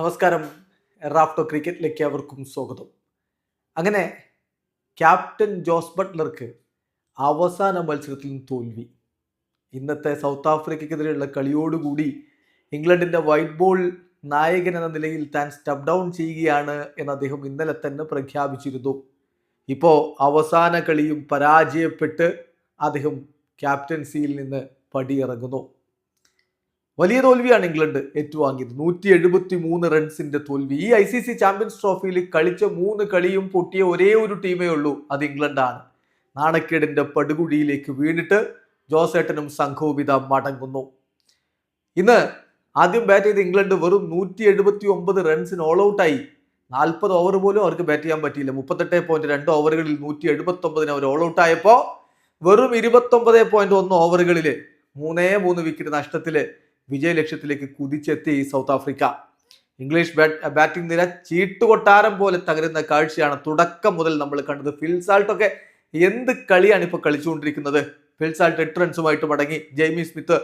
നമസ്കാരം. റാഫ്റ്റോ ക്രിക്കറ്റിലേക്ക് അവർക്കും സ്വാഗതം. അങ്ങനെ ക്യാപ്റ്റൻ ജോസ് ബട്ട്ലർക്ക് അവസാന മത്സരത്തിൽ തോൽവി. ഇന്നത്തെ സൗത്ത് ആഫ്രിക്കയ്ക്കെതിരെയുള്ള കളിയോടുകൂടി ഇംഗ്ലണ്ടിന്റെ വൈറ്റ് ബോൾ നായകൻ എന്ന നിലയിൽ താൻ സ്റ്റെപ്പ് ഡൗൺ ചെയ്യുകയാണ് എന്ന് അദ്ദേഹം ഇന്നലെ തന്നെ പ്രഖ്യാപിച്ചിരുന്നു. ഇപ്പോൾ അവസാന കളിയും പരാജയപ്പെട്ട് അദ്ദേഹം ക്യാപ്റ്റൻസിയിൽ നിന്ന് പടിയിറങ്ങുന്നു. വലിയ തോൽവിയാണ് ഇംഗ്ലണ്ട് ഏറ്റുവാങ്ങിയത്. നൂറ്റി എഴുപത്തി മൂന്ന് റൺസിന്റെ തോൽവി. ഈ ഐ സി സി ചാമ്പ്യൻസ് ട്രോഫിയിൽ കളിച്ച മൂന്ന് കളിയും പൊട്ടിയ ഒരേ ഒരു ടീമേ ഉള്ളൂ. അത് ഇംഗ്ലണ്ടാണ്. നാണക്കേടിന്റെ പടുകുഴിയിലേക്ക് വീണിട്ട് ജോസേട്ടനും സംഘവും ഇത മടങ്ങുന്നു. ഇന്ന് ആദ്യം ബാറ്റ് ചെയ്ത ഇംഗ്ലണ്ട് വെറും നൂറ്റി എഴുപത്തി ഒമ്പത് റൺസിന് ഓൾ ഔട്ടായി നാൽപ്പത് ഓവർ പോലും അവർക്ക് ബാറ്റ് ചെയ്യാൻ പറ്റിയില്ല. മുപ്പത്തെട്ട് പോയിന്റ് രണ്ട് ഓവറുകളിൽ നൂറ്റി എഴുപത്തി ഒമ്പതിന് അവർ ഓൾ ഔട്ട് ആയപ്പോൾ വെറും ഇരുപത്തൊമ്പത് പോയിന്റ് ഒന്ന് ഓവറുകളിൽ മൂന്നേ മൂന്ന് വിക്കറ്റ് നഷ്ടത്തിൽ വിജയ ലക്ഷ്യത്തിലേക്ക് കുതിച്ചെത്തി സൗത്ത് ആഫ്രിക്ക. ഇംഗ്ലീഷ് ബാറ്റിംഗ് നിര ചീട്ടുകൊട്ടാരം പോലെ തകരുന്ന കാഴ്ചയാണ് തുടക്കം മുതൽ നമ്മൾ കണ്ടത്. ഫിൽസാൾട്ട് ഒക്കെ എന്ത് കളിയാണ് ഇപ്പോൾ കളിച്ചുകൊണ്ടിരിക്കുന്നത്? ഫിൽസാൾട്ട് എട്ട് റൺസുമായിട്ട് മടങ്ങി. ജെയ്മി സ്മിത്ത്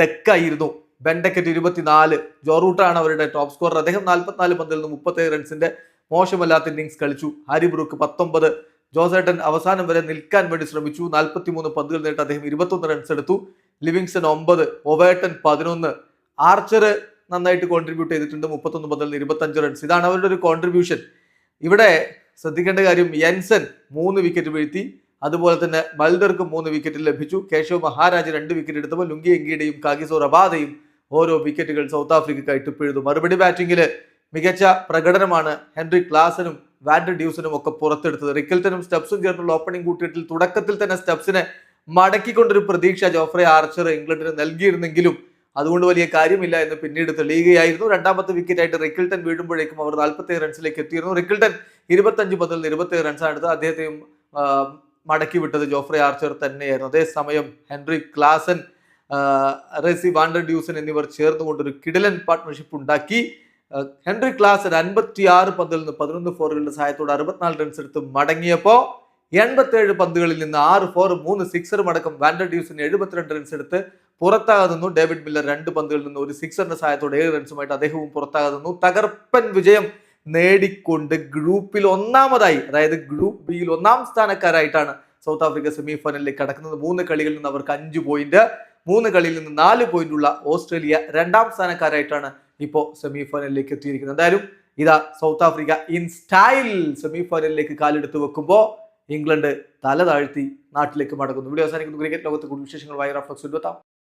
ഡെക്കായിരുന്നു. ബെൻഡക്കറ്റ് ഇരുപത്തിനാല്. ജോറൂട്ടാണ് അവരുടെ ടോപ്പ് സ്കോറർ അദ്ദേഹം നാൽപ്പത്തിനാല് പന്തിൽ നിന്ന് മുപ്പത്തേഴ് റൺസിന്റെ മോശമല്ലാത്ത ഇന്നിങ്സ് കളിച്ചു. ഹാരി ബ്രൂക്ക് പത്തൊമ്പത്. ജോസേട്ടൻ അവസാനം വരെ നിൽക്കാൻ വേണ്ടി ശ്രമിച്ചു. നാൽപ്പത്തിമൂന്ന് പന്തുകൾ നേരിട്ട് അദ്ദേഹം ഇരുപത്തൊന്ന് റൺസ് എടുത്തു. ലിവിങ്സ്റ്റൺ ഒമ്പത് ഒവേട്ടൻ പതിനൊന്ന്. ആർച്ചർ നന്നായിട്ട് കോൺട്രിബ്യൂട്ട് ചെയ്തിട്ടുണ്ട് മുപ്പത്തൊന്ന് മുതൽ ഇരുപത്തഞ്ച് റൺസ് ഇതാണ് അവരുടെ ഒരു കോൺട്രിബ്യൂഷൻ ഇവിടെ ശ്രദ്ധിക്കേണ്ട കാര്യം യൻസൻ മൂന്ന് വിക്കറ്റ് വീഴ്ത്തി അതുപോലെ തന്നെ ബൽദർക്ക് മൂന്ന് വിക്കറ്റ് ലഭിച്ചു. കേശവ് മഹാരാജ് രണ്ട് വിക്കറ്റ് എടുത്തപ്പോൾ ലുങ്കി എങ്കിയുടെയും കാഗിസോ റബാദയും ഓരോ വിക്കറ്റുകൾ സൗത്ത് ആഫ്രിക്കയ്ക്കായിട്ട് പിഴുതു. മറുപടി ബാറ്റിംഗിൽ മികച്ച പ്രകടനമാണ് ഹെൻറി ക്ലാസനും വാൻഡർ ഡ്യൂസനും ഒക്കെ പുറത്തെടുത്തത്. റിക്കൽട്ടനും സ്റ്റെപ്സും ചേർന്നുള്ള ഓപ്പണിംഗ് കൂട്ടിയിട്ടിൽ തുടക്കത്തിൽ തന്നെ സ്റ്റെപ്സിനെ മടക്കിക്കൊണ്ടൊരു പ്രതീക്ഷ ജോഫ്രെ ആർച്ചർ ഇംഗ്ലണ്ടിന് നൽകിയിരുന്നെങ്കിലും അതുകൊണ്ട് വലിയ കാര്യമില്ല എന്ന് പിന്നീട് തെളിയുകയായിരുന്നു. രണ്ടാമത്തെ വിക്കറ്റായിട്ട് റിക്കിൾട്ടൺ വീഴുമ്പോഴേക്കും അവർ നാൽപ്പത്തേഴ് റൺസിലേക്ക് എത്തിയിരുന്നു. റിക്കിൾട്ടൺ ഇരുപത്തഞ്ച് നിന്ന് ഇരുപത്തേഴ് റൺസാണ് എടുത്തത് അദ്ദേഹത്തെയും മടക്കി വിട്ടത് ജോഫ്രെ ആർച്ചർ തന്നെയായിരുന്നു. അതേസമയം Henry Klaasen Rassie van der Dussen എന്നിവർ ചേർന്നുകൊണ്ടൊരു കിടലൻ പാർട്ട്ണർഷിപ്പ് ഉണ്ടാക്കി. ഹെൻറി ക്ലാസൻ അൻപത്തി ആറ് പന്തിൽ നിന്ന് പതിനൊന്ന് ഫോറുകളുടെ സഹായത്തോടെ അറുപത്തിനാല് റൺസ് എടുത്ത് മടങ്ങിയപ്പോൾ എൺപത്തേഴ് പന്തുകളിൽ നിന്ന് ആറ് ഫോർ മൂന്ന് സിക്സറും അടക്കം വാൻഡർ ഡ്യൂസിന് എഴുപത്തിരണ്ട് റൺസ് എടുത്ത് പുറത്താകാതെ നിന്നു ഡേവിഡ് മില്ലർ രണ്ട് പന്തുകളിൽ നിന്ന് ഒരു സിക്സറിന്റെ സഹായത്തോടെ ഏഴ് റൺസുമായിട്ട് അദ്ദേഹവും പുറത്താകാതെ നിന്നു തകർപ്പൻ വിജയം നേടിക്കൊണ്ട് ഗ്രൂപ്പിൽ ഒന്നാമതായി അതായത് ഗ്രൂപ്പ് ബിയിൽ ഒന്നാം സ്ഥാനക്കാരായിട്ടാണ് സൗത്ത് ആഫ്രിക്ക സെമി ഫൈനലിലേക്ക് കടക്കുന്നത്. മൂന്ന് കളികളിൽ നിന്ന് അവർക്ക് അഞ്ച് പോയിന്റ് മൂന്ന് കളിയിൽ നിന്ന് നാല് പോയിന്റുള്ള ഓസ്ട്രേലിയ രണ്ടാം സ്ഥാനക്കാരായിട്ടാണ് ഇപ്പോൾ സെമി ഫൈനലിലേക്ക് എത്തിയിരിക്കുന്നത്. എന്തായാലും ഇതാ South Africa in style semi ഫൈനലിലേക്ക് കാലെടുത്ത് വെക്കുമ്പോൾ ഇംഗ്ലണ്ട് തല താഴ്ത്തി നാട്ടിലേക്ക് മടങ്ങുന്നു. ഇവിടെ അവസാനിക്കുന്നു. ക്രിക്കറ്റ് ലോകത്ത് കൂടുതൽ വിശേഷങ്ങൾ വൈറാഫ്ലക്സ് എത്താം